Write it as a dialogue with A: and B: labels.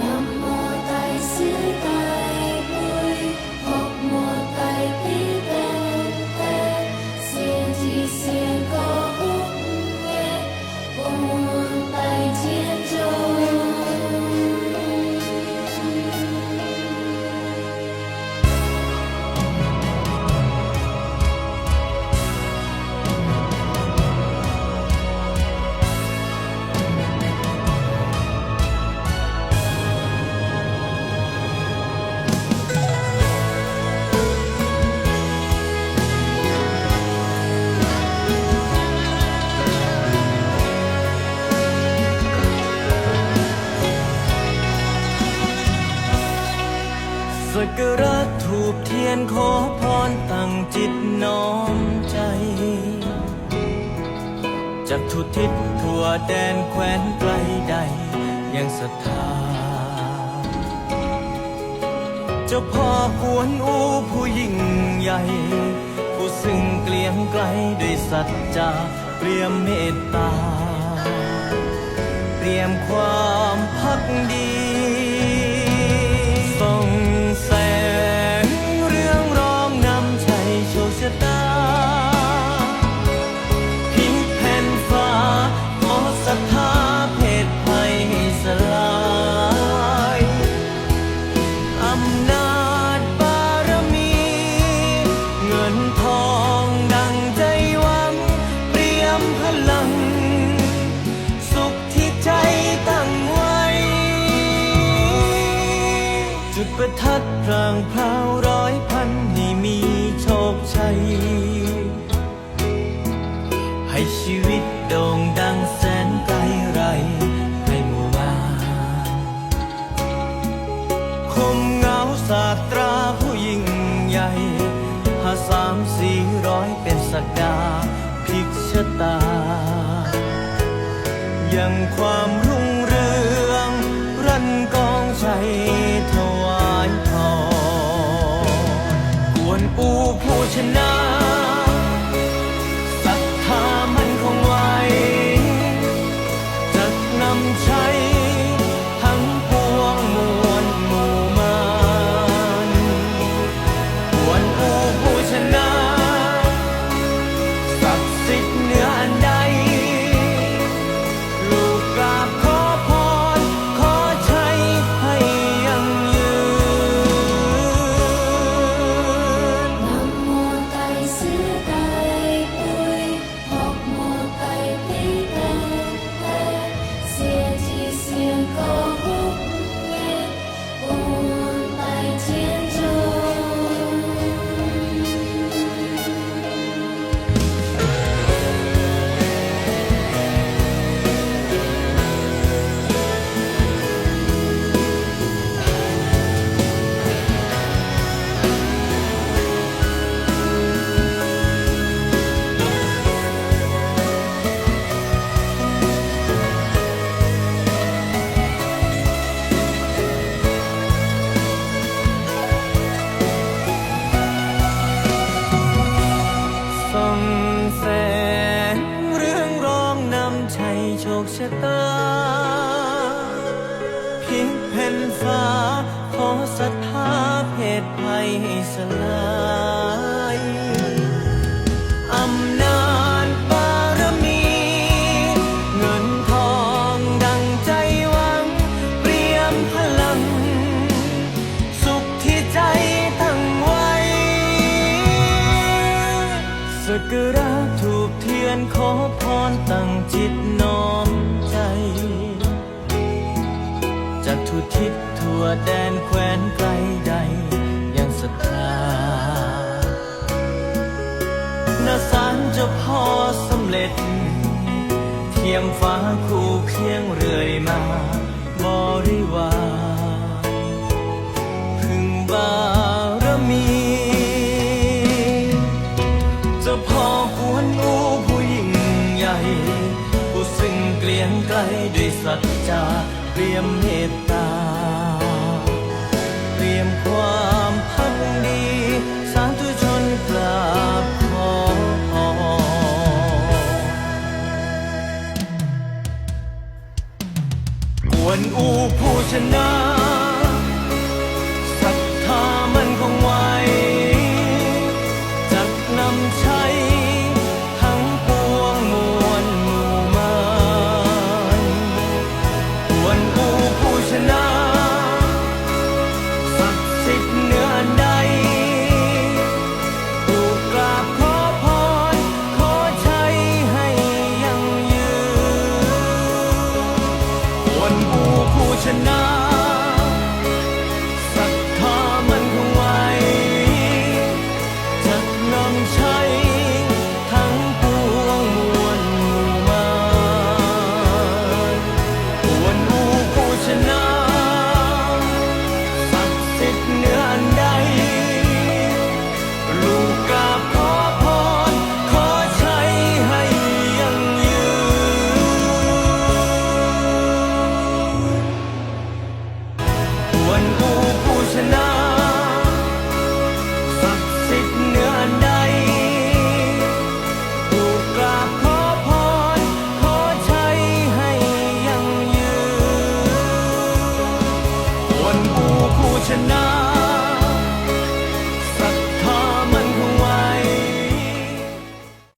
A: 南无大悲观。
B: สักการะถูกเทียนขอพรตั้งจิตน้อมใจ จากทุกทิศทั่วแดนแคว้นไกลใด ยังศรัทธา เจ้าพ่อกวนอูผู้ยิ่งใหญ่ ผู้ซึ่งเกลียงไกลด้วยสัจจะเปรียมเมตตา เตรียมความพักดี ชีวิตโด่งดังแสนไกลไรให้หมู่บ้านคมเงาศาสตราผู้ยิ่งใหญ่หาสามสี่ร้อยเป็นสักดาพิกชะตา ยังความรุ่งเรืองรันกองชัยถวายพรกวนอูผู้ชนะ ศรัทธาเพศภัยให้สลายอำนาจบารมี เงินทองดังใจหวัง เปรียมพลัง สุขที่ใจตั้งไว้สกการะถูกเทียนขอพรตั้งจิตน้อมใจ จากทุกทิศ วแดนแคว้นไกลใดยังศรัทธานาสารจ้าพ่อสำเร็จ เทียมฟ้าคู่เคียงเรื่อยมาบริวารพึงบารมีจ้าพ่อกวนอูผู้ยิ่งใหญ่ ผู้ซึ่งเกลียงไกลด้วยสัจจะเตรียมเมตตา วนอูผู้ชนะ